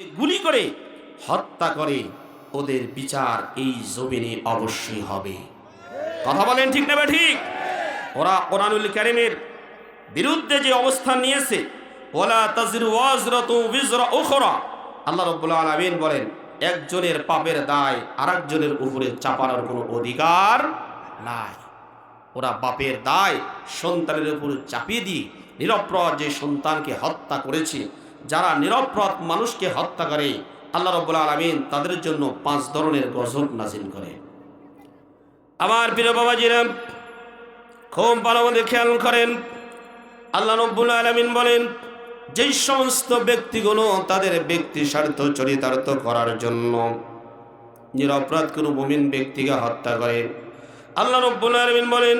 গুলি করে। হত্যা করে ওদের বিচার এই জমিনে অবশ্যই হবে। কথা বলেন ঠিক না ঠিক ওরা কোরআনুল কারিমের বিরুদ্ধে যে অবস্থান নিয়েছে ওলা তাজির ওয়াজরাতু বিজরা উখরা। আল্লাহ রাব্বুল আলামিন বলেন, একজনের পাপের দায় আরেকজনের উপরে চাপানোর কোনো অধিকার নাই। ওরা বাপের দায় সন্তানের উপর চাপিয়ে দিয়ে, নিরপরাধ যে সন্তানকে হত্যা করেছে যারা নিরপরাধ মানুষকে হত্যা করে, আল্লাহ রব্বুল আলমিন তাদের জন্য পাঁচ ধরনের গজব নাজিল করে। আমার প্রিয় বাবাজিরা, খুব ভালোভাবে খেয়াল করেন। আল্লাহ রব্বুল আলমিন বলেন, যেই সমস্ত ব্যক্তিগুলো তাদের ব্যক্তি স্বার্থ চরিতার্থ করার জন্য নিরপরাধ কোনো মুমিন ব্যক্তিকে হত্যা করে, আল্লাহ রব্বুল আলমিন বলেন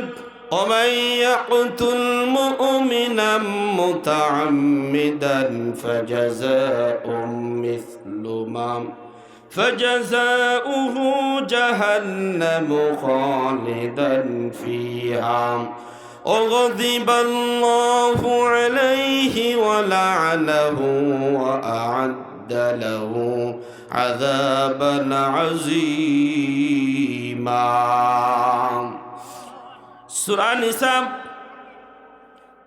متعمدا فجزاء مثل ما فجزاؤه جهنم خالدا فيها. وغضب الله عليه ولعنه وأعد له عذابا عظيما. سورة نساء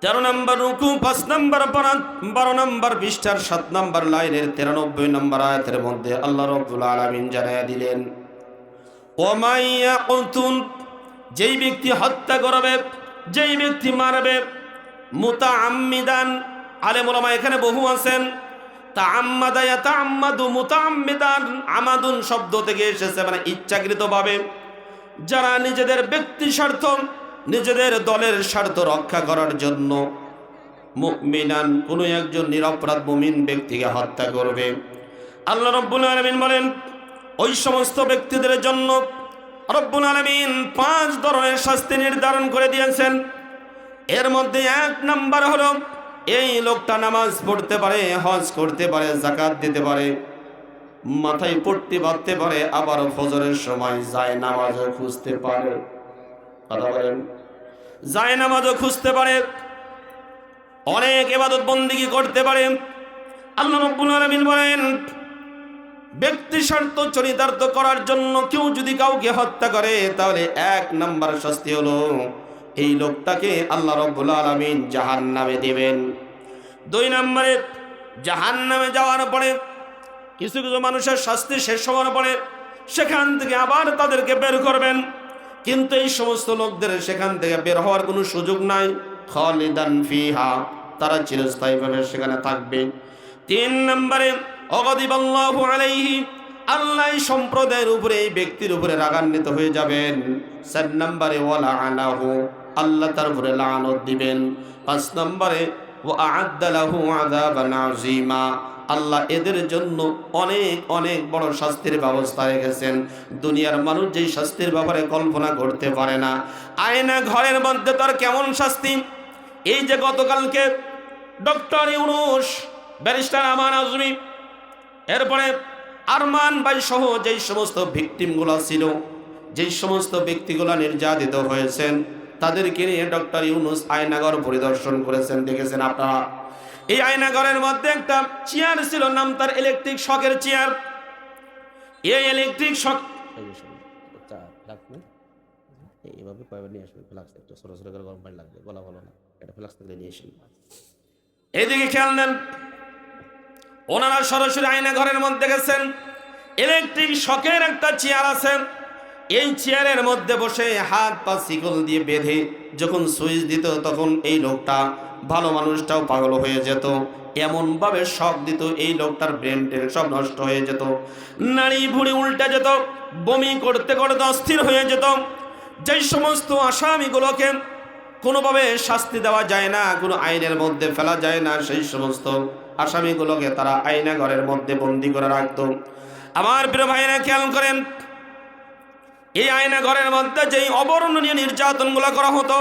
তেরো নম্বর রুকু, পাঁচ নম্বর পরাত বারো নম্বর পৃষ্ঠার সাত নম্বর লাইনের তিরানব্বই নম্বর আয়াতের মধ্যে আল্লাহ রব্বুল আলমিন জানাইয়া দিলেন ওমাইয়া কতুন যেই ব্যক্তি হত্যা করবে, যেই ব্যক্তি মারবে মুতা আম্মিদান আলেমুলামা এখানে বহু আছেন তা আম্মাদায়া তা আম্মাদু মুতা আম্মিদান আমাদুন শব্দ থেকে এসেছে মানে ইচ্ছাকৃতভাবে, যারা নিজেদের ব্যক্তি স্বার্থ নিজেদের দলের স্বার্থ রক্ষা করার জন্য মুমিনান কোনো একজন নিরপরাধ মুমিন ব্যক্তিকে হত্যা করবে। আল্লাহ রব্বুল আলমিন বলেন, ওই সমস্ত ব্যক্তিদের জন্য রব্বুল আলমিন পাঁচ ধরনের শাস্তি নির্ধারণ করে দিয়েছেন। এর মধ্যে এক নাম্বার হলো, এই লোকটা নামাজ পড়তে পারে, হজ করতে পারে জাকাত দিতে পারে, মাথায় পট্টি বাঁধতে পারে, আবার ফজরের সময় যায় নামাজও খুঁজতে পারে। কথা বলেন। যায় নামাজও খুঁজতে পারে, অনেক এবাদত বন্দিগি করতে পারে। আল্লাহ রব্বুল আলামিন বলেন, ব্যক্তি স্বার্থ চরিতার্থ করার জন্য কেউ যদি কাউকে হত্যা করে, তাহলে এক নাম্বার শাস্তি হলো এই লোকটাকে আল্লাহ রব্বুল আলামিন জাহান নামে দিবেন। দুই নম্বরে জাহান নামে যাওয়ার পরে কিছু কিছু মানুষের শাস্তি শেষ হওয়ার পরে সেখান থেকে আবার তাদেরকে বের করবেন। কিন্তু এই সমস্ত লোকদের সেখান থেকে বের হওয়ার কোনো সুযোগ নাই। খালিদান ফিহা, তারা চিরস্থায়ীভাবে সেখানে থাকবে। তিন নম্বরে, অগদিবাল্লাহু আলাইহি, আল্লাহ সম্প্রদায়ের উপরে, এই ব্যক্তির উপরে রাগান্বিত হয়ে যাবেন। চার নম্বরে ওয়ালা আলাহু আল্লাহ তার উপরে লানত দিবেন। পাঁচ নম্বরে ও আদালাহু আযাবান আযীমা আল্লাহ এদের জন্য অনেক অনেক বড় শাস্তির ব্যবস্থা রেখেছেন। দুনিয়ার মানুষ যেই শাস্তির ব্যাপারে কল্পনা করতে পারে না। আয়না ঘরের মধ্যে তার কেমন শাস্তি? এই যে গতকালকে ডক্টর ইউনুস, ব্যারিস্টার আমান আজমি, এরপরে আরমান ভাই সহ যেই সমস্ত ভিকটিমগুলো ছিল, যেই সমস্ত ব্যক্তিগুলো নির্যাতিত হয়েছেন, তাদেরকে নিয়ে ডক্টর ইউনুস আয়নাগর পরিদর্শন করেছেন। দেখেছেন আপনারা? এই আয়নাগরের মধ্যে একটা চেয়ার ছিল নাম তার ইলেকট্রিক শখের চেয়ার এই ইলেকট্রিক শখ এইভাবে কয়বার নিয়ে আসবে? ফ্লাক্স একটু ছোটো ছোটো করে গরম পানি লাগবে গলা ভালো না। এটা ফ্লাক্স থেকে নিয়ে আসেন। এইদিকে খেয়াল নেন ওনারা সরাসরি আয়না ঘরের মধ্যে গেছেন। ইলেকট্রিক শকের একটা চেয়ার আছে। এই চেয়ারের মধ্যে বসে হাত পা শিকল দিয়ে বেঁধে যখন সুইচ দিত তখন এই লোকটা ভালো মানুষটাও পাগল হয়ে যেত। এমনভাবে শক দিত এই লোকটার ব্রেন টেন সব নষ্ট হয়ে যেত। নাড়ি ভুড়ি উল্টে যেত, বমি করতে করতে অস্থির হয়ে যেত। যেই সমস্ত আসামিগুলোকে কোনোভাবে শাস্তি দেওয়া যায় না, কোনো আইনের মধ্যে ফেলা যায় না, সেই সমস্ত আসামিগুলোকে তারা আইনা ঘরের মধ্যে বন্দি করে রাখত। আমার প্রিয় ভাইরা খেয়াল করেন, এই আয়না ঘরের মধ্যে যেই অবর্ণনীয় নির্যাতনগুলো করা হতো,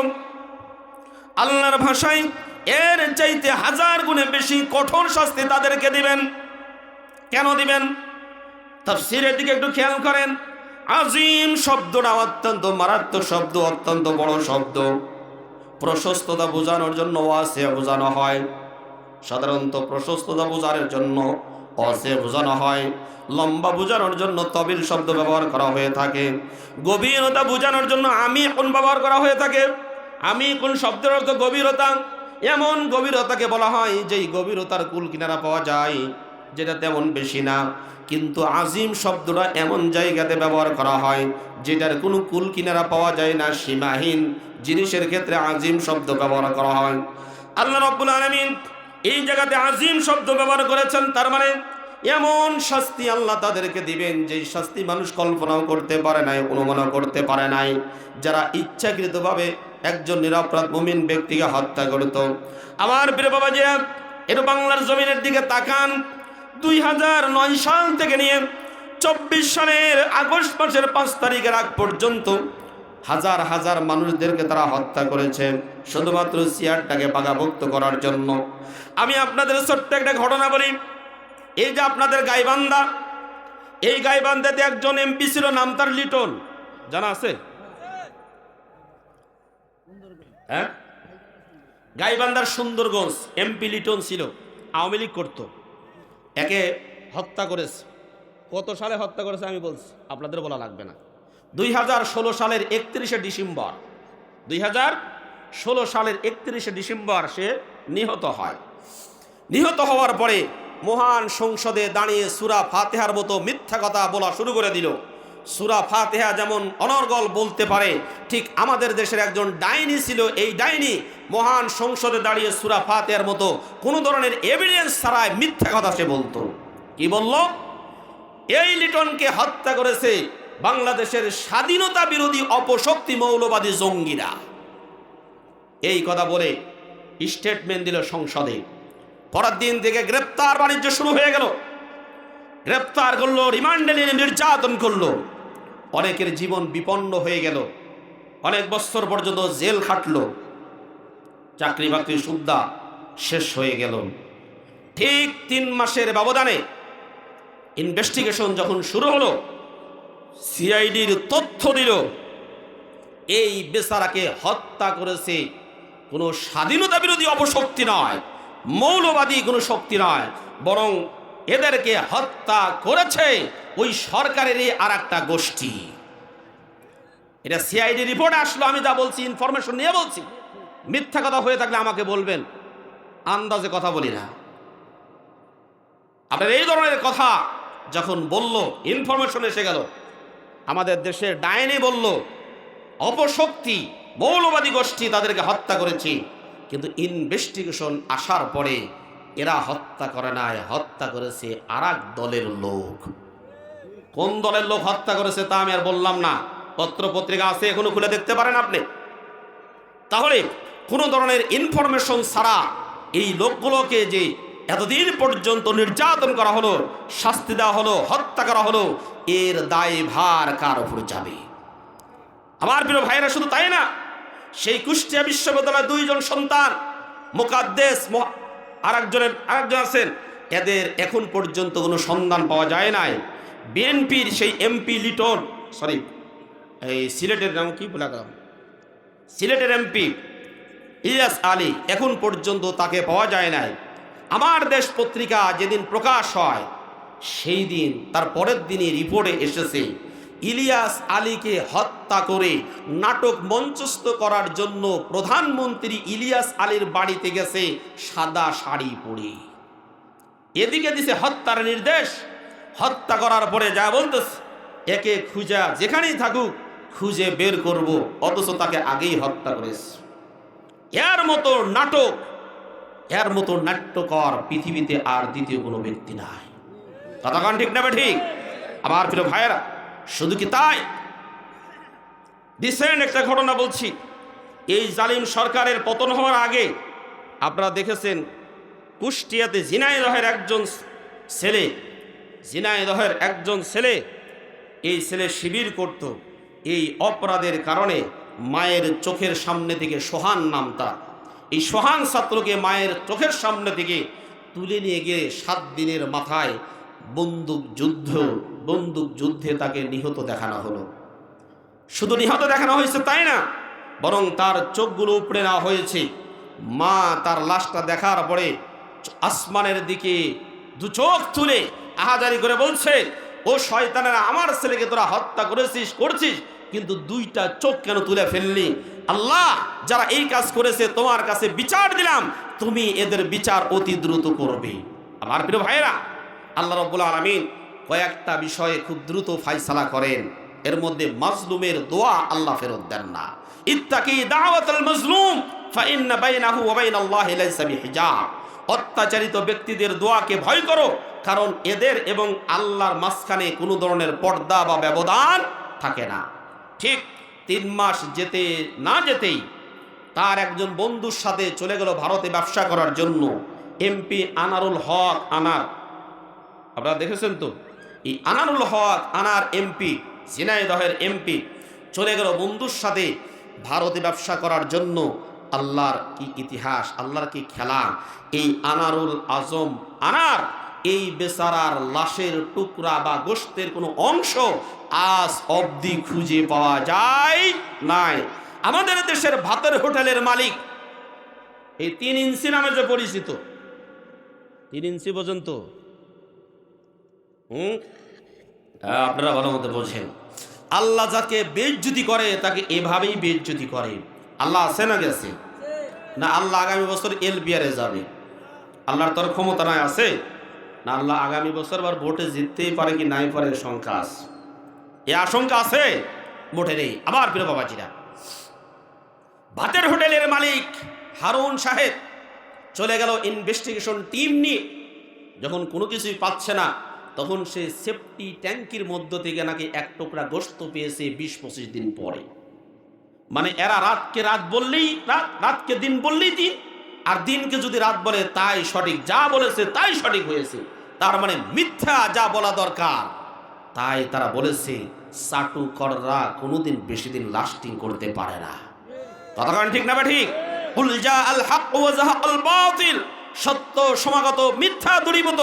আল্লাহর ভাষায় এর চাইতে হাজার গুণে বেশি কঠোর শাস্তি তাদেরকে দিবেন। কেন দিবেন? তাফসিরের দিকে একটু খেয়াল করেন। আজিম শব্দটা অত্যন্ত মারাত্মক শব্দ, অত্যন্ত বড় শব্দ। প্রশস্ততা বোঝানোর জন্য ওয়াসে বোঝানো হয়। সাধারণত প্রশস্ততা বোঝানোর জন্য অসে বোঝানো হয়। লম্বা বোঝানোর জন্য তবিল শব্দ ব্যবহার করা হয়ে থাকে। গভীরতা বোঝানোর জন্য আমি কোন ব্যবহার করা হয়ে থাকে? আমি কোন শব্দের অর্থ গভীরতা? এমন গভীরতাকে বলা হয় যেই গভীরতার কুল কিনারা পাওয়া যায়, যেটা তেমন বেশি না। কিন্তু আজিম শব্দটা এমন জায়গাতে ব্যবহার করা হয়, যেটার কোনো কুল কিনারা পাওয়া যায় না, সীমাহীন জিনিসের ক্ষেত্রে আজিম শব্দ ব্যবহার করা হয়। আল্লাহ রব্বুল আলমিন এই জায়গাতে আজিম শব্দ ব্যবহার করেছেন, তার মানে এমন শাস্তি আল্লাহ তাদেরকে দিবেন, যেই শাস্তি মানুষ কল্পনাও করতে পারে নাই, অনুমানও করতে পারে নাই। যারা ইচ্ছাকৃতভাবে একজন নিরাপরাধ মুমিন ব্যক্তিকে হত্যা করত। আমার প্রিয় বাবা যে এটা বাংলার জমিনের দিকে তাকান। দুই হাজার নয় সাল থেকে নিয়ে চব্বিশ সালের আগস্ট মাসের পাঁচ তারিখের আগ পর্যন্ত হাজার হাজার মানুষদেরকে তারা হত্যা করেছে শুধুমাত্র চেয়ারটাকে বাগাভুক্ত করার জন্য। আমি আপনাদের ছোট্ট একটা ঘটনা বলি। এই যে আপনাদের গাইবান্ধা, এই গাইবান্ধাতে একজন এমপি ছিল, নাম তার লিটন। জানা আছে? হ্যাঁ? গাইবান্ধার সুন্দরগঞ্জ এমপি লিটন ছিল, আওয়ামী লীগ করতো। একে হত্যা করেছে। কত সালে হত্যা করেছে আমি বলছি, আপনাদের বলা লাগবে না। দুই হাজার ষোলো সালের একত্রিশে ডিসেম্বর, দুই হাজার ষোলো সালের একত্রিশে ডিসেম্বর সে নিহত হয়। নিহত হওয়ার পরে মহান সংসদে দাঁড়িয়ে সুরা ফাতেহার মতো মিথ্যা কথা বলা শুরু করে দিল। সুরা ফাতেহা যেমন অনর্গল বলতে পারে, ঠিক আমাদের দেশের একজন ডাইনি ছিল এই ডাইনি মহান সংসদে দাঁড়িয়ে সুরা ফাতেহার মতো কোনো ধরনের এভিডেন্স ছাড়ায় মিথ্যা কথা সে বলতো। কি বলল? এই লিটনকে হত্যা করেছে বাংলাদেশের স্বাধীনতা বিরোধী অপশক্তি মৌলবাদী জঙ্গিরা। এই কথা বলে স্টেটমেন্ট দিল সংসদে। পরের দিন থেকে গ্রেপ্তার বাণিজ্য শুরু হয়ে গেল। গ্রেপ্তার করল, রিমান্ডে নিয়ে নির্যাতন করল। অনেকের জীবন বিপন্ন হয়ে গেল। অনেক বছর পর্যন্ত জেল খাটলো। চাকরি বাকরি সুদ্ধা শেষ হয়ে গেল। ঠিক তিন মাসের ব্যবধানে ইনভেস্টিগেশন যখন শুরু হলো সিআইডির তথ্য দিল, এই বেচারাকে হত্যা করেছে কোনো স্বাধীনতা বিরোধী অপশক্তি নয়, মৌলবাদী কোনো শক্তি নয়, বরং এদেরকে হত্যা করেছে ওই সরকারেরই আর একটা গোষ্ঠী। এটা সিআইডি রিপোর্ট আসলো, আমি যা বলছি ইনফরমেশন নিয়ে বলছি। মিথ্যা কথা হয়ে থাকলে আমাকে বলবেন, আন্দাজে কথা বলি না। আপনার এই ধরনের কথা যখন বলল ইনফরমেশন এসে গেল, আমাদের দেশের ডাইনি বলল, অপশক্তি, মৌলবাদী গোষ্ঠী তাদেরকে হত্যা করেছি, কিন্তু ইনভেস্টিগেশন আসার পরে এরা হত্যা করে নাই হত্যা করেছে আর দলের লোক। কোন দলের লোক হত্যা করেছে তা আমি আর বললাম না। পত্র পত্রিকা আছে, এখনও খুলে দেখতে পারেন আপনি। তাহলে কোনো ধরনের ইনফরমেশন ছাড়া এই লোকগুলোকে যে এতদিন পর্যন্ত নির্যাতন করা হলো, শাস্তি দেওয়া হলো, হত্যা করা হলো, এর দায় ভার কার উপর যাবে? আমার প্রিয় ভাইরা শুধু তাই না, সেই কুষ্টিয়া বিশ্ববিদ্যালয়ের দুইজন সন্তান, মোকাদ্দেস আরেকজনের, আরেকজন আছেন। এদের এখন পর্যন্ত কোনো সন্ধান পাওয়া যায় নাই। বিএনপির সেই এমপি লিটন সরি এই সিলেটের নাম কি বলে গেল সিলেটের এমপি ইলিয়াস আলী এখন পর্যন্ত তাকে পাওয়া যায় নাই। আমার দেশ পত্রিকা যেদিন প্রকাশ হয়, সেই দিন, তার পরের দিনই রিপোর্টে এসেছে। ইলিয়াস আলীকে হত্যা করে নাটক মঞ্চস্থ করার জন্য প্রধানমন্ত্রী ইলিয়াস আলীর বাড়িতে গেছে সাদা শাড়ি পরে। এদিকে দিছে হত্যার নির্দেশ। হত্যা করার পরে যা বলতেছে, একে খুঁজা যেখানেই থাকুক, খুঁজে বের করব, অথচ তাকে আগেই হত্যা করেছে। এর মতো নাটক, এর মতো নাট্যকর পৃথিবীতে আর দ্বিতীয় কোনো ব্যক্তি নাই। কথাখান ঠিক না ঠিক? আমার প্রিয় ভাইয়েরা শুধু কি তাই? রিসেন্ট একটা ঘটনা বলছি। এই জালিম সরকারের পতন হওয়ার আগে আপনারা দেখেছেন কুষ্টিয়াতে জিনাইদহের একজন ছেলে জিনাইদহের একজন ছেলে এই ছেলে শিবির করত। এই অপরাধের কারণে মায়ের চোখের সামনে থেকে সোহান নাম তার। এই সোহান ছাত্রকে মায়ের চোখের সামনে থেকে তুলে নিয়ে গিয়ে সাত দিনের মাথায় বন্দুক যুদ্ধ, বন্দুক যুদ্ধে তাকে নিহত দেখানো হলো। শুধু নিহত দেখানো হয়েছে তাই না, বরং তার চোখগুলো উপড়ে নেওয়া হয়েছে। মা তার লাশটা দেখার পরে আসমানের দিকে দু চোখ তুলে আহাজারি করে বলছে, ও শয়তানেরা, আমার ছেলেকে তোরা হত্যা করেছিস, করছিস, কিন্তু দুইটা চোখ কেন তুলে ফেললি? আল্লাহ, যারা এই কাজ করেছে, তোমার কাছে বিচার দিলাম, তুমি এদের বিচার অতি দ্রুত করবে। আমার প্রিয় ভাইরা আল্লাহ রব্বুল আলমিন কয়েকটা বিষয়ে খুব দ্রুত ফাইসালা করেন। এর মধ্যে মাজলুমের দোয়া আল্লাহ ফেরত দেন না। ইত্তাকি দাওয়াতুল মাজলুম, ফাইন্না বাইনাহু ওয়া বাইনাল্লাহি লাইসা বিহিজাব। অত্যাচারিত ব্যক্তিদের দোয়াকে ভয় করো, কারণ এদের এবং আল্লাহর মাঝখানে কোনো ধরনের পর্দা বা ব্যবধান থাকে না। ঠিক তিন মাস যেতে না যেতেই তার একজন বন্ধুর সাথে চলে গেল ভারতে ব্যবসা করার জন্য। এমপি আনারুল হক আনার আপনারা দেখেছেন তো? এই আনারুল হক আনার এমপি, ঝিনাইদহের এমপি, চলে গেল বন্ধুর সাথে ভারতে ব্যবসা করার জন্য। আল্লাহর কি ইতিহাস, আল্লাহর কি খেলা? এই আনারুল আজম আনার, এই বেচারার লাশের টুকরা বা গোষ্ঠের কোনো অংশ আজ অবধি খুঁজে পাওয়া যায় নাই। আমাদের দেশের ভাতের হোটেলের মালিক, এই তিন ইঞ্চি নামে যে পরিচিত, তিন ইঞ্চি পর্যন্ত হুম? আপনারা ভালো মতো বোঝেন। আল্লাহ যাকে বেজ্জুতি করে, তাকে এভাবেই বেজ্জুতি করে। আল্লাহ আছে না গেছে? না আল্লাহ আগামী বছর এল বিয়ারে যাবে। আল্লাহর তোর ক্ষমতা নাই আছে? না আল্লাহ আগামী বছর আবার ভোটে জিততেই পারে কি নাই পারে শঙ্কা আছে। এ আশঙ্কা আছে? মোটে নেই। আবার প্রিয় বাবাজিরা। ভাতের হোটেলের মালিক হারুন সাহেব চলে গেল ইনভেস্টিগেশন টিম নিয়ে। যখন কোনো কিছুই পাচ্ছে না তখন সে সেফটি ট্যাঙ্কির মধ্য থেকে নাকি এক টুকরা গোস্ত পেয়েছে বিশ পঁচিশ দিন পরে। মানে এরা রাতকে রাত বললেই, রাত, রাতকে দিন বললেই দিন, আর দিনকে যদি রাত বলে তাই সঠিক, যা বলেছে তাই সঠিক হয়েছে। তার মানে মিথ্যা যা বলা দরকার, তাই তারা বলেছে চাটু কররা কোনোদিন বেশি দিন লাস্টিং করতে পারে না। কথাখান ঠিক না বা ঠিক? আল বাতিল। সত্য সমাগত, মিথ্যা দূরীভূত,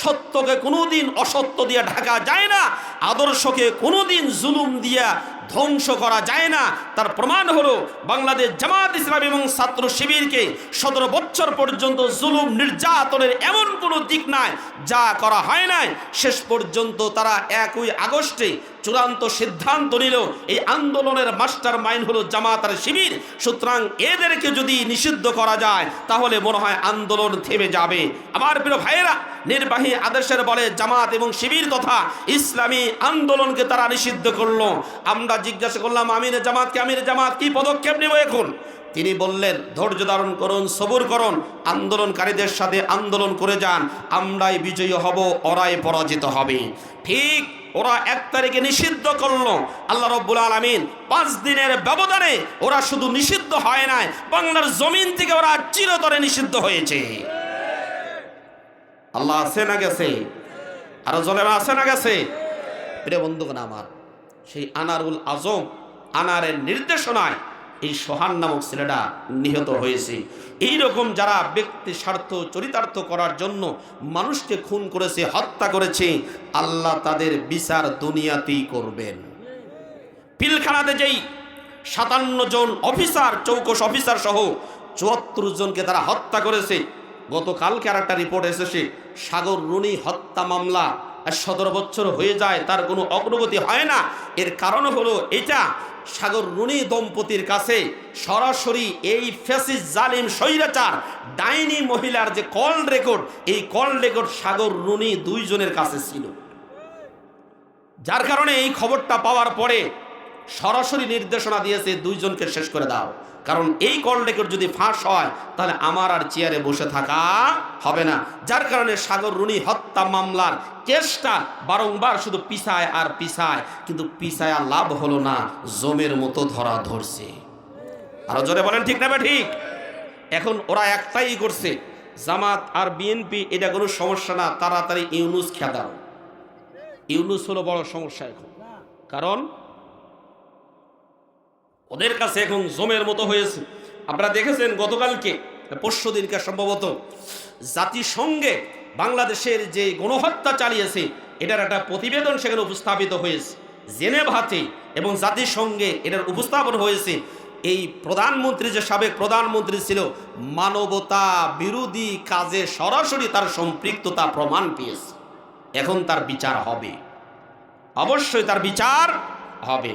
সত্যকে কোনোদিন অসত্য দিয়ে ঢাকা যায় না, আদর্শকে কোনোদিন জুলুম দিয়া ধ্বংস করা যায় না। তার প্রমাণ হলো বাংলাদেশ জামাত ইসলাম এবং ছাত্র শিবিরকে সতেরো বছর পর্যন্ত জুলুম নির্যাতনের এমন কোনো দিক নাই, যা করা হয় নাই। শেষ পর্যন্ত তারা একই আগস্টে চূড়ান্ত সিদ্ধান্ত নিল, এই আন্দোলনের মাস্টার মাইন্ড হলো জামাত আর শিবির। সুতরাং এদেরকে যদি নিষিদ্ধ করা যায়, তাহলে মনে হয় আন্দোলন থেমে যাবে। আমার প্রিয় ভাইয়েরা, নির্বাহী আদেশের বলে জামাত এবং শিবির তথা ইসলামী আন্দোলনকে তারা নিষিদ্ধ করল। আমরা জিজ্ঞাসা করলাম, আমির জামাতকে, আমির জামাত কি পদক্ষেপ নেব এখন? তিনি বললেন, ধৈর্য ধারণ করুন, সবুর করুন, আন্দোলনকারীদের সাথে আন্দোলন করে যান, আমরাই বিজয়ী হব, ওরাই পরাজিত হবে। ঠিক ওরা এক তারিখে নিষিদ্ধ করল। আল্লাহ রব্বুল আলমিন পাঁচ দিনের ব্যবধানে ওরা শুধু নিষিদ্ধ হয় নাই, বাংলার জমিন থেকে ওরা চিরতরে নিষিদ্ধ হয়েছে। আল্লাহ আছে না গেছে? আরও জলেরা আছে না গেছে? প্রিয় বন্ধুগণ আমার, সেই আনারুল আজম আনারের নির্দেশনায় এই সোহান নামক ছেলেটা নিহত হয়েছে। এই রকম যারা ব্যক্তি স্বার্থ, চরিতার্থ করার জন্য মানুষকে খুন করেছে, হত্যা করেছে, আল্লাহ তাদের বিচার দুনিয়াতেই করবেন। পিলখানাতে যেই সাতান্ন জন অফিসার চৌকশ অফিসার সহ চুয়াত্তর জনকে তারা হত্যা করেছে, গতকালকে আর একটা রিপোর্ট এসেছে, সাগর রুনি হত্যা মামলা সতেরো বছর হয়ে যায়, তার কোনো অগ্রগতি হয় না। এর কারণ হলো এটা, সাগর রুনি দম্পতির কাছে সরাসরি এই ফেসিস জালিম স্বৈরাচার, ডাইনি মহিলার যে কল রেকর্ড, এই কল রেকর্ড সাগর রুনি দুইজনের কাছে ছিল। যার কারণে এই খবরটা পাওয়ার পরে সরাসরি নির্দেশনা দিয়েছে, দুইজনকে শেষ করে দাও। কারণ এই কল রেকর্ড যদি ফাঁস হয়, তাহলে আমার আর চেয়ারে বসে থাকা হবে না। যার কারণে সাগর রুনি হত্যা মামলার কেসটা বারংবার শুধু পিছায় আর পিছায়, কিন্তু পিছায় লাভ হলো না, জমের মতো ধরা ধরছে। আরও জোরে বলেন, ঠিক না ঠিক এখন ওরা একটাই করছে, জামাত আর বিএনপি এটা কোনো সমস্যা না, তাড়াতাড়ি ইউনুস খেদাও। ইউনুস হলো বড় সমস্যা এখন। কারণ ওদের কাছে এখন জমের মতো হয়েছে। আপনারা দেখেছেন গতকালকে, পরশু দিনকে সম্ভবত জাতিসংঘে বাংলাদেশের যে গণহত্যা চালিয়েছে, এটার একটা প্রতিবেদন সেখানে উপস্থাপিত হয়েছে। জেনেভাতে এবং জাতিসংঘে এটার উপস্থাপন হয়েছে। এই প্রধানমন্ত্রী যে সাবেক প্রধানমন্ত্রী ছিল, মানবতা বিরোধী কাজে সরাসরি তার সম্পৃক্ততা প্রমাণ পেয়েছে। এখন তার বিচার হবে। অবশ্যই তার বিচার হবে।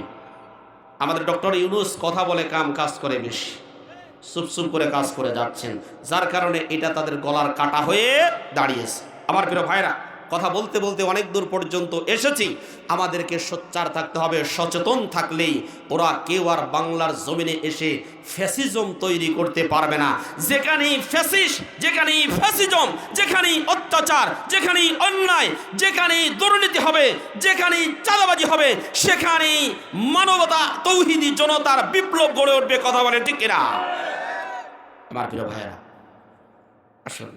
আমাদের ডক্টর ইউনুস কথা বলে কাম কাজ করে বেশি। চুপ করে কাজ করে যাচ্ছেন। যার কারণে এটা তাদের গলার কাটা হয়ে দাঁড়িয়েছে। আমার প্রিয় ভাইরা কথা বলতে বলতে অনেক দূর পর্যন্ত এসেছি। আমাদেরকে সোচ্চার থাকতে হবে, সচেতন থাকলেই ওরা কেউ আর বাংলার জমিনে এসে ফ্যাসিজম তৈরি করতে পারবে না। যেখানেই ফ্যাসিস, যেখানেই ফ্যাসিজম, যেখানেই অত্যাচার, যেখানেই অন্যায়, যেখানেই দুর্নীতি হবে, যেখানেই চাঁদাবাজি হবে, সেখানেই মানবতা তৌহিদি জনতার বিপ্লব গড়ে উঠবে, কথা বলে ঠিক কিনা? আমার প্রিয় ভাইয়েরা, আসুন।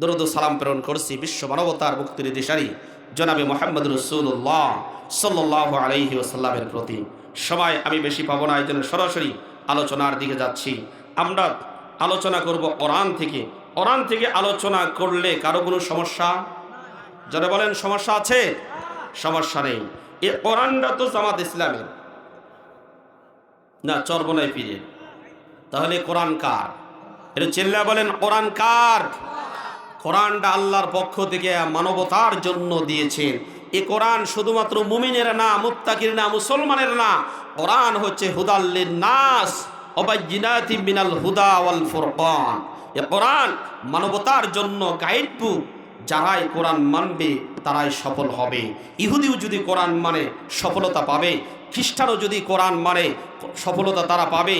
দরুদ সালাম প্রেরণ করছি বিশ্ব মানবতার মুক্তির দিশারি, জনাবে মোহাম্মদ রসুল্লাহ সাল্লাহ আলহি ওসাল্লামের প্রতি। সময় আমি বেশি পাবো না এই জন্য সরাসরি আলোচনার দিকে যাচ্ছি। আমরা আলোচনা করব কোরআন থেকে। কোরআন থেকে আলোচনা করলে কারও কোনো সমস্যা? যারা বলেন, সমস্যা আছে? সমস্যা নেই। এ কোরআনটা তো জামাত ইসলামের। না চর্বনায় ফিরে তাহলে কোরআন কার? এটা চিল্লা বলেন, কোরআন কার? কোরআনটা আল্লাহর পক্ষ থেকে মানবতার জন্য দিয়েছেন। এ কোরআন শুধুমাত্র মুমিনের না, মুত্তাকির না, মুসলমানের না, কোরআন হচ্ছে হুদাল্লিন নাস মিনাল হুদা ওয়াল ফুরকান। এ কোরআন মানবতার জন্য গাইড যারাই কোরআন মানবে তারাই সফল হবে। ইহুদিও যদি কোরআন মানে সফলতা পাবে। খ্রিস্টানও যদি কোরআন মানে সফলতা তারা পাবে।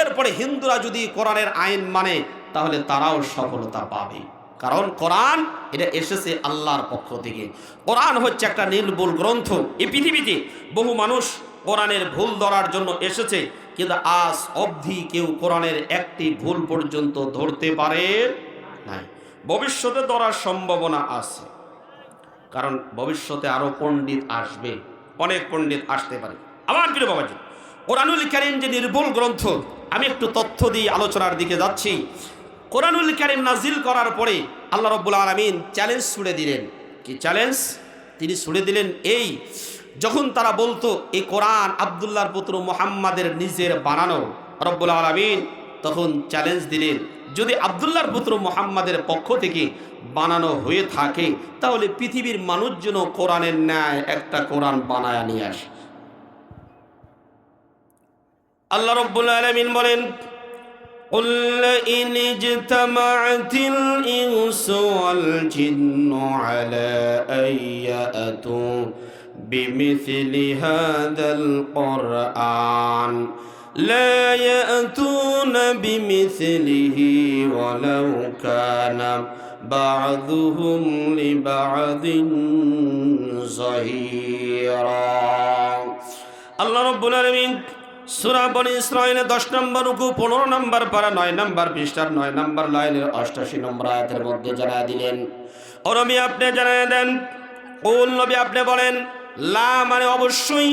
এরপরে হিন্দুরা যদি কোরআনের আইন মানে তাহলে তারাও সফলতা পাবে। কারণ কোরআন এটা এসেছে আল্লাহর পক্ষ থেকে। কোরআন হচ্ছে একটা নির্ভুল গ্রন্থ। এই পৃথিবীতে বহু মানুষ কোরআনের ভুল ধরার জন্য এসেছে, কিন্তু আজ অবধি কেউ কোরআনের একটি ভুল পর্যন্ত ধরতে পারে নাই। ভবিষ্যতে ধরার সম্ভাবনা আছে, কারণ ভবিষ্যতে আরও পণ্ডিত আসবে, অনেক পণ্ডিত আসতে পারে। আমার প্রিয় বাবাজি, কোরআনুল কারিম যে নির্ভুল গ্রন্থ, আমি একটু তথ্য দিয়ে আলোচনার দিকে যাচ্ছি। কোরআনুল কারিম নাজিল করার পরে আল্লাহ রব্বুল আলমিন চ্যালেঞ্জ ছুড়ে দিলেন। কি চ্যালেঞ্জ তিনি ছুড়ে দিলেন এই, যখন তারা বলতো, এই কোরআন আবদুল্লাহর পুত্র মোহাম্মদের নিজের বানানো। রব্বুল আলমিন তখন চ্যালেঞ্জ দিলেন, যদি আবদুল্লাহর পুত্র মোহাম্মদের পক্ষ থেকে বানানো হয়ে থাকে, তাহলে পৃথিবীর মানুষ যেন কোরআনের ন্যায় একটা কোরআন বানায় নিয়ে আসে। আল্লাহ রব্বুল আলমিন বলেন قل إن اجتمعت الإنس والجن على أن يأتوا بمثل هذا القرآن. لا يأتون بمثله ولو كان بعضهم لبعض ظهيرا الله رب العالمين সুরা বনি ইসরায়েলের দশ নম্বর উকু পনেরো নম্বর পারা, নয় নম্বর পৃষ্ঠার, নয় নম্বর লাইনের অষ্টাশি নম্বর আয়াতের মধ্যে জানা দিলেন। ও নবী, আপনি জানিয়ে দেন। কোন নবী, আপনি বলেন, লা মানে অবশ্যই,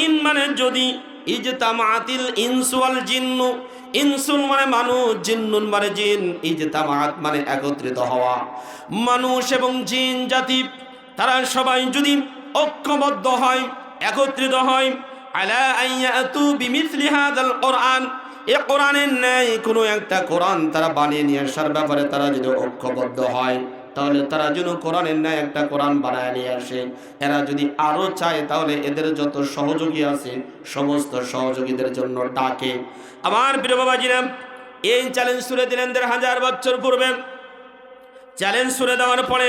ইন মানে যদি, ইজতামাতিল ইনসুয়াল জিন্নু ইনসুল মানে মানুষ, জিন্নুন মানে জিন, ইজতামাত মানে একত্রিত হওয়া। মানুষ এবং জিন জাতি, তারা সবাই যদি ঐক্যবদ্ধ হয়, একত্রিত হয় কোরআন। এ কোরআনের ন্যায় কোনো একটা তারা বানিয়ে নিয়ে আসার ব্যাপারে তারা যদি ঐক্যবদ্ধ হয়, তাহলে তারা যেন ন্যায় একটা নিয়ে আসে। এরা যদি আরও চায়, তাহলে এদের যত সহযোগী আছে, সমস্ত সহযোগীদের জন্য ডাকে। আমার প্রিয় এই চ্যালেঞ্জ ছুড়ে দিলেন হাজার বছর পূর্বে। চ্যালেঞ্জ ছুড়ে দেওয়ার পরে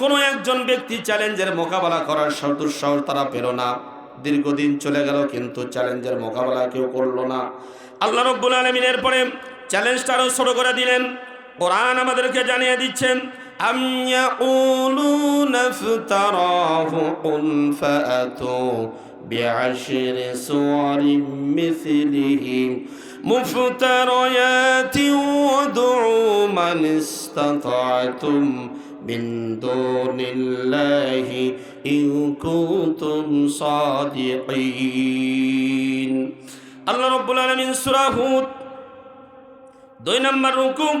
কোনো একজন ব্যক্তি চ্যালেঞ্জের মোকাবেলা করার দুঃসাহস তারা পেল না। দীর্ঘদিন চলে গেল কিন্তু চ্যালেঞ্জের মোকাবেলা কেউ করলো না আল্লাহ রব্বুল আলমিনের পরে চ্যালেঞ্জটা আরও ছোট করে দিলেন কোরআন আমাদেরকে জানিয়ে দিচ্ছেন أم يقولون افتراه قل فأتوا بعشر سور مثله مفتريات وادعوا من استطعتم من دون الله إن كنتم صادقين আল্লাহ রব্বুল আলমিন সুরা হুদ দুই নম্বর রুকুম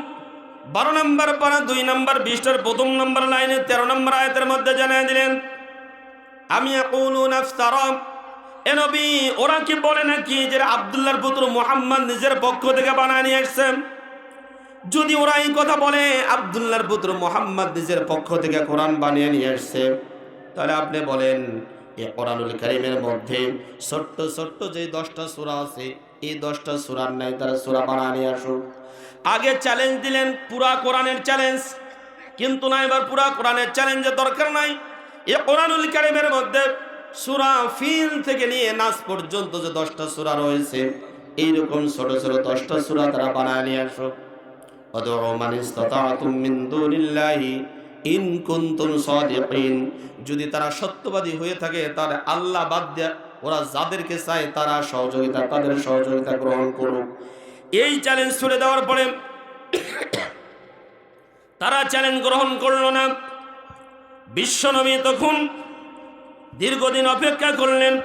বারো নম্বর পারা দুই নম্বর বিশটার প্রথম নম্বর লাইনে তেরো নম্বর আয়তের মধ্যে জানিয়ে দিলেন আমি এ নবী ওরা কি বলে নাকি যে আবদুল্লাহর পুত্র মোহাম্মদ নিজের পক্ষ থেকে বানায় নিয়ে এসছেন যদি ওরা এই কথা বলে, আবদুল্লাহর পুত্র মোহাম্মদ নিজের পক্ষ থেকে কোরআন বানিয়ে নিয়ে এসছে তাহলে আপনি বলেন, এ কোরআনুল কারিমের মধ্যে ছোট্ট ছোট্ট যে দশটা সূরা আছে, এই দশটা সূরার নাই তারা সূরা বানিয়ে নিয়ে আসুক। আগে চ্যালেঞ্জ দিলেন, পুরা কোরআনের চ্যালেঞ্জ কিন্তু না, এবার পুরা কোরআনের চ্যালেঞ্জের দরকার নাই। এ কোরআনুল কারিমের মধ্যে সুরা ফিল থেকে নিয়ে নাস পর্যন্ত যে দশটা সূরা রয়েছে, এইরকম ছোট ছোট দশটা সূরা তারা বানায় নিয়ে আসুক। ইন সাদিকিন যদি তারা সত্যবাদী হয়ে থাকে তাহলে আল্লাহ বাদ দেয়া ওরা যাদেরকে চায় তারা সহযোগিতা, তাদের সহযোগিতা গ্রহণ করুক। এই চ্যালেঞ্জ তুলে দেওয়ার পরে তারা চ্যালেঞ্জ গ্রহণ করল না। বিশ্বনবী তখন দীর্ঘদিন অপেক্ষা করলেন।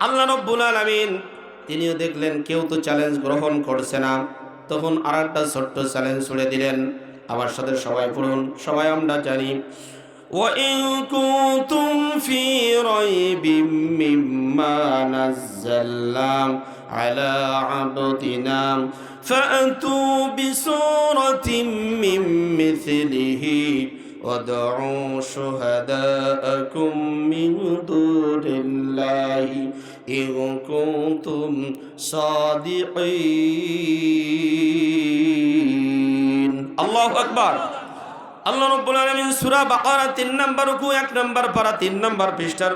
আল্লাহ রব্বুল আলমিন, তিনিও দেখলেন কেউ তো চ্যালেঞ্জ গ্রহণ করছে না। তখন আর একটা ছোট্ট চ্যালেঞ্জ ছুড়ে দিলেন আমার সাথে সবাই পড়ুন সবাই আমরা জানি وإن كنتم في ريب مما نزلنا على عبدنا فأتوا بسورة من مثله وادعوا شهداءكم من دون الله إن كنتم صادقين الله أكبر আল্লাহ রব্বুল আলামিন সূরা বাকারা 3 নাম্বার রুকু 1 নাম্বার পারা 3 নাম্বার পৃষ্ঠার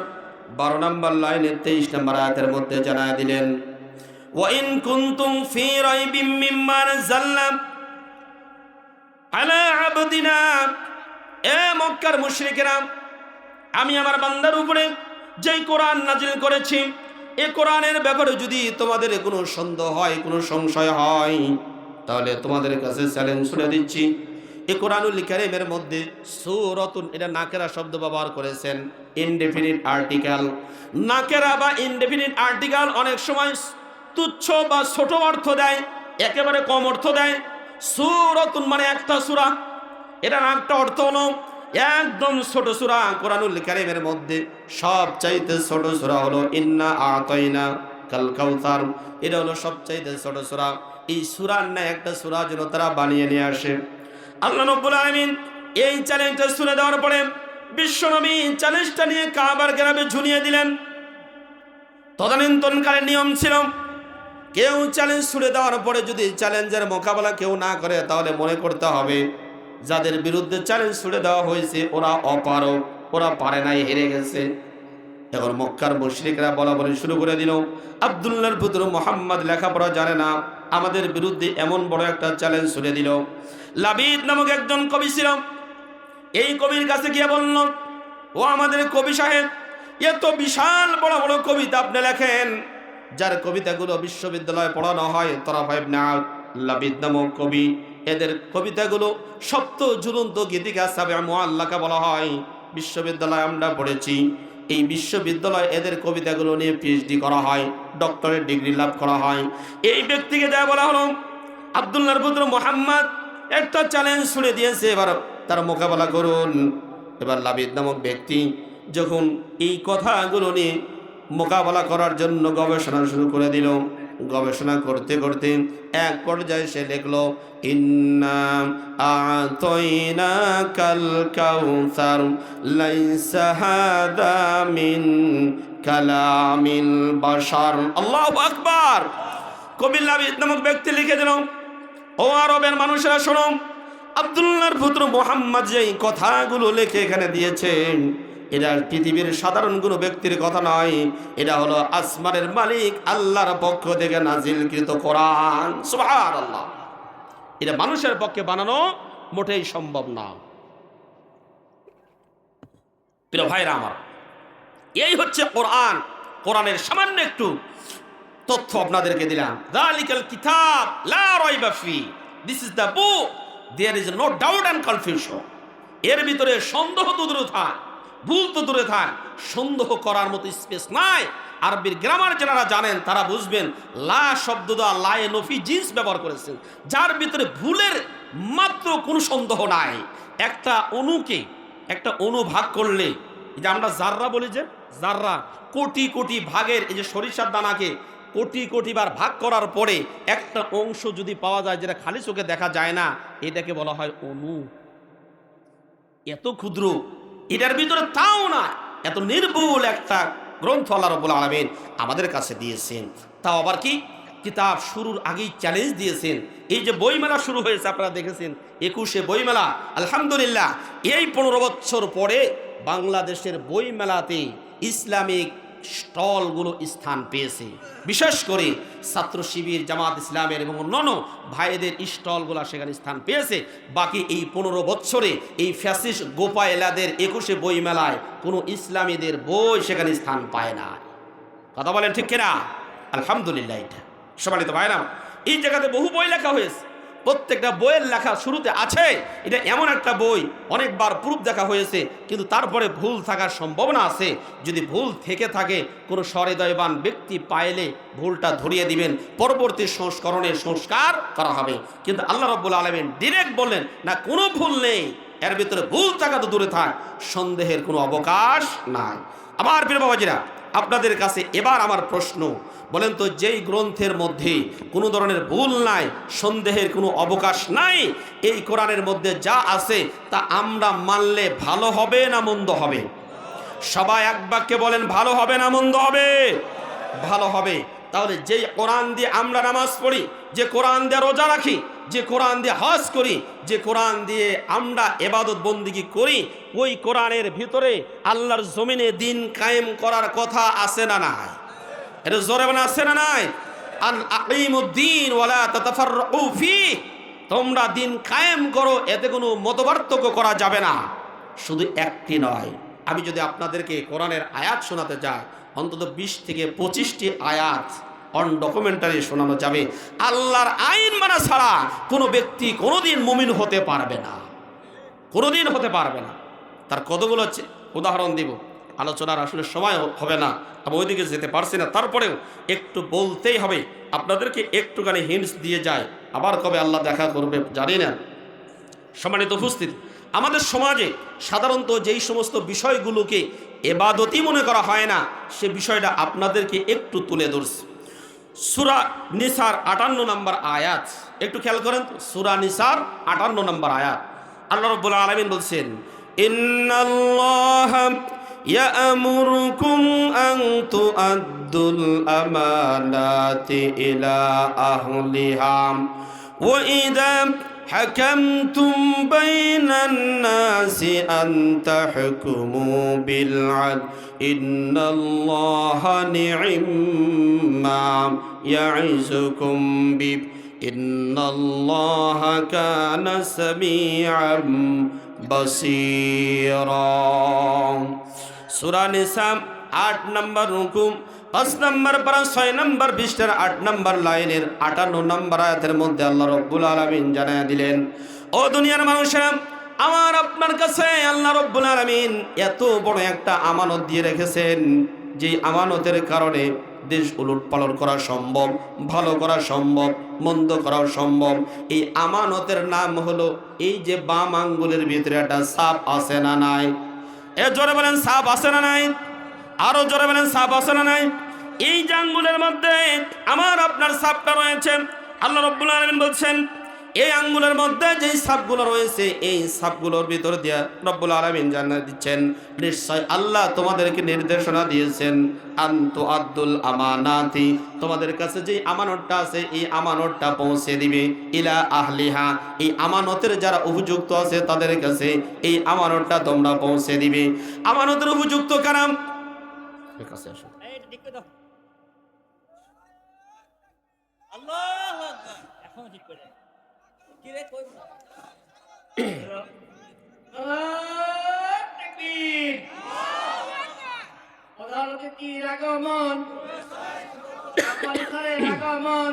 12 নাম্বার লাইনে 23 নাম্বার আয়াতের মধ্যে জানায় দিলেন ওয়া ইন কুনতুম ফি রাইবিম মিম্মা নাযালনা আলা আবদিনা এ মক্কার মুশরিকেরা আমি আমার বান্দার উপরে যেই কোরআন নাজিল করেছি এ কোরআনের ব্যাপারে যদি তোমাদের কোনো সন্দেহ হয়, কোনো সংশয় হয়, তাহলে তোমাদের কাছে চ্যালেঞ্জ শুনে দিচ্ছি। এ কোরআনুল কারিমের মধ্যে সুরতুন, এটা নাকেরা শব্দ ব্যবহার করেছেন ইনডেফিনিট আর্টিকেল নাকেরা বা ইনডেফিনিট আর্টিকেল অনেক সময় তুচ্ছ বা ছোট অর্থ দেয়, একেবারে কম অর্থ দেয়। সুরতুন মানে একটা সুরা। এটার একটা অর্থ হলো একদম ছোট সুরা কোরআনুল কারিমের মধ্যে সব চাইতে ছোট সুরা হলো ইন্না আতাইনা কাল কাউসার এটা হলো সবচাইতে ছোট সুরা। এই সুরার না একটা সুরা যেন তারা বানিয়ে নিয়ে আসে। আল্লাহ নব্বুল আলমিন এই চ্যালেঞ্জটা শুনে দেওয়ার পরে বিশ্বনবী চ্যালেঞ্জটা নিয়ে কাবার গ্রামে ঝুলিয়ে দিলেন। তদানীন্তনকালের নিয়ম ছিল, কেউ চ্যালেঞ্জ ছুড়ে দেওয়ার পরে যদি চ্যালেঞ্জের মোকাবেলা কেউ না করে তাহলে মনে করতে হবে যাদের বিরুদ্ধে চ্যালেঞ্জ ছুড়ে দেওয়া হয়েছে, ওরা অপারক ওরা পারে নাই, হেরে গেছে। এখন মক্কার মুশরিকরা বলা বলে শুরু করে দিল, আবদুল্লাহর পুত্র মোহাম্মদ লেখাপড়া জানে না, আমাদের বিরুদ্ধে এমন বড় একটা চ্যালেঞ্জ ছুড়ে দিল। লাবিদ নামক একজন কবি ছিল, এই কবির কাছে গিয়ে বলল, ও আমাদের কবি সাহেব, এত বিশাল বড় বড় কবিতা আপনি লেখেন, যার কবিতাগুলো বিশ্ববিদ্যালয়ে পড়ানো হয় তোরা ভাইব না লাবিদ নামক কবি। এদের কবিতাগুলো সপ্ত ঝুলন্ত গীতিকা সাবে মোয়াল্লাকা বলা হয়। বিশ্ববিদ্যালয়ে আমরা পড়েছি, এই বিশ্ববিদ্যালয়ে এদের কবিতাগুলো নিয়ে পিএইচডি করা হয় ডক্টরের ডিগ্রি লাভ করা হয়। এই ব্যক্তিকে দেয়া বলা হলো আবদুল্লাহর পুত্র মোহাম্মদ। একটা চ্যালেঞ্জ শুনে দিয়েছে, এবার তার মোকাবেলা করুন। এবার লাবিদ নামক ব্যক্তি যখন এই কথাগুলো নিয়ে মোকাবেলা করার জন্য গবেষণা শুরু করে দিল গবেষণা করতে করতে এক পর্যায়ে সে লিখল, ইন্না আতইনা কাউসার নামক ব্যক্তি লিখে দিল, ও আরবের মানুষেরা শোনো, আবদুল্লাহর পুত্র মোহাম্মদ যে কথাগুলো লিখে এখানে দিয়েছেন এটা পৃথিবীর সাধারণ কোনো ব্যক্তির কথা নয়। এটা হলো আসমানের মালিক আল্লাহর পক্ষ থেকে নাজিলকৃত কোরআন। সুবহানাল্লাহ। এটা মানুষের পক্ষে বানানো মোটেই সম্ভব না। প্রিয় ভাইরা আমার, এই হচ্ছে কোরআন। কোরআনের সামান্য একটু তথ্য আপনাদেরকে দিলাম। দালিকাল কিতাব, লা রাইবা ফি। This is the book there is no doubt and confusion এর ভিতরে সন্দেহ দূরে থাক। ভুল তো দূরে থাক, সন্দেহ করার মতো স্পেস নাই। আরবির গ্রামার যারা জানেন, তারা বুঝবেন, লা শব্দ দা লায়ে নফি জিন্স ব্যবহার করেছেন। যার ভিতরে ভুলের মাত্র কোনো সন্দেহ নাই। একটা অণুকে একটা অণু ভাগ করলে, এই যে আমরা জাররা বলি যে, জাররা, কোটি কোটি ভাগের এই যে সরিষার দানাকে কোটি কোটি বার ভাগ করার পরে একটা অংশ যদি পাওয়া যায়, যেটা খালি চোখে দেখা যায় না, এটাকে বলা হয় অনু। এত ক্ষুদ্র এটার ভিতরে তাও না, এত নির্ভুল একটা গ্রন্থ আল্লাহ রব্বুল আলমিন আমাদের কাছে দিয়েছেন। তাও আবার কি? কিতাব শুরুর আগেই চ্যালেঞ্জ দিয়েছেন। এই যে বইমেলা শুরু হয়েছে, আপনারা দেখেছেন, একুশে বইমেলা, আলহামদুলিল্লাহ। এই পনেরো বছর পরে বাংলাদেশের বইমেলাতে ইসলামিক স্টলগুলো স্থান পেয়েছে। বিশেষ করে ছাত্র শিবির, জামাত ইসলামের এবং অন্যান্য ভাইদের স্টলগুলো সেখানে স্থান পেয়েছে। বাকি এই পনেরো বছরে এই ফ্যাসিস গোপায়েলাদের একুশে বই মেলায় কোনো ইসলামীদের বই সেখানে স্থান পায় না। কথা বলেন ঠিক কিনা? আলহামদুলিল্লাহ এটা। সমানিত ভাই না এই জায়গাতে বহু বই লেখা হয়েছে। প্রত্যেকটা বইয়ের লেখা শুরুতে আছে। এটা এমন একটা বই, অনেকবার প্রুফ দেখা হয়েছে, কিন্তু তারপরে ভুল থাকার সম্ভাবনা আছে। যদি ভুল থেকে থাকে, কোনো সহৃদয়বান ব্যক্তি পাইলে ভুলটা ধরিয়ে দিবেন। পরবর্তী সংস্করণের সংস্কার করা হবে। কিন্তু আল্লাহ রব্বুল আলমিন ডিরেক্ট বললেন, না, কোনো ভুল নেই। এর ভিতরে ভুল থাকা তো দূরে থাক। সন্দেহের কোনো অবকাশ নাই। আমার প্রিয় বাবাজিরা, আপনাদের কাছে এবার আমার প্রশ্ন। বলেন তো, যেই গ্রন্থের মধ্যে কোনো ধরনের ভুল নাই, সন্দেহের কোনো অবকাশ নাই, এই কোরআনের মধ্যে যা আছে তা আমরা মানলে ভালো হবে না মন্দ হবে? সবাই এক বাক্যে বলেন, ভালো হবে না মন্দ হবে? ভালো হবে। তাহলে যেই কোরআন দিয়ে আমরা নামাজ পড়ি, যে কোরআন দিয়ে রোজা রাখি, যে কোরআন দিয়ে হজ করি, যে কোরআন দিয়ে আমরা এবাদত বন্দিগি করি, ওই কোরআনের ভিতরে আল্লাহর জমিনে দিন কায়েম করার কথা আছে না নাই? এটা জোরে মানে আছে না নাই? তোমরা দিন কায়েম করো, এতে কোনো মতপার্থক্য করা যাবে না। শুধু একটি নয়, আমি যদি আপনাদেরকে কোরআনের আয়াত শোনাতে যাই, অন্তত বিশ থেকে পঁচিশটি আয়াত অন ডকুমেন্টারি শোনানো যাবে। আল্লাহর আইন মানা ছাড়া কোনো ব্যক্তি কোনোদিন মুমিন হতে পারবে না। কোনোদিন হতে পারবে না। তার কতগুলো হচ্ছে? উদাহরণ দিব। আলোচনার আসলে সময় হবে না। আমি ওইদিকে যেতে পারছি না। তারপরেও একটু বলতেই হবে। আপনাদেরকে একটুখানি হিন্টস দিয়ে যায়। আবার কবে আল্লাহ দেখা করবে জানি না। সম্মানিত উপস্থিতি, আমাদের সমাজে সাধারণত যেই সমস্ত বিষয়গুলোকে এবাদতি মনে করা হয় না, সে বিষয়টা আপনাদেরকে একটু তুলে ধরছি। সুরা নিসার আটান্ন নম্বর আয়াত একটু খেয়াল করেন তো সুরা নিসার আটান্ন নম্বর আয়াত আল্লাহ রব্বুল আলমিন বলছেন ইন্নাল্লাহ يأمركم أن تؤدوا الأمانات إلى أهلها وإذا حكمتم بين الناس أن تحكموا بالعدل إن الله نعم ما يعزكم به إن الله كان سميعا بصيرا সুরা নিসাম আট নম্বর রুকুম পাঁচ নম্বর পারা ছয় নম্বর বিশটার আট নম্বর লাইনের আটান্ন নম্বর আয়াতের মধ্যে আল্লাহ রব্বুল আলমিন জানায় দিলেন ও দুনিয়ার মানুষেরা আমার আপনার কাছে আল্লাহ রব্বুল আলমিন এত বড় একটা আমানত দিয়ে রেখেছেন, যে আমানতের কারণে দেশ উলট পালন করা সম্ভব, ভালো করা সম্ভব, মন্দ করাও সম্ভব। এই আমানতের নাম হলো, এই যে বাম আঙ্গুলের ভিতরে একটা সাপ আছে না নাই? এ জোরে বলেন, সাপ আছে না নাই? আরও জোরে বলেন, সাপ আছে না নাই? এই যে আঙ্গুলের মধ্যে আমার আপনার সাপটা রয়েছে, আল্লাহ রব্বুল আলমিন বলছেন এই আঙ্গুলের মধ্যে যেই সাপগুলো রয়েছে, এই সাপগুলোর ভিতরে দিয়ে রব্বুল আলমিন জানা দিচ্ছেন। নিশ্চয় আল্লাহ তোমাদেরকে নির্দেশনা দিয়েছেন, আন্তু আব্দুল আমানাতি। তোমাদের কাছে যে আমানতটা আছে, এই আমানতটা পৌঁছে দিবে। ইলা আহলিহা, এই আমানতের যারা উপযুক্ত আছে, তাদের কাছে এই আমানতটা তোমরা পৌঁছে দিবে। আমানতের উপযুক্ত কারাম কাছে আসো আল্লাহু আকবার এখনও ঠিক করে কি কই প্রধানমন্ত্রীর আগমন আগমন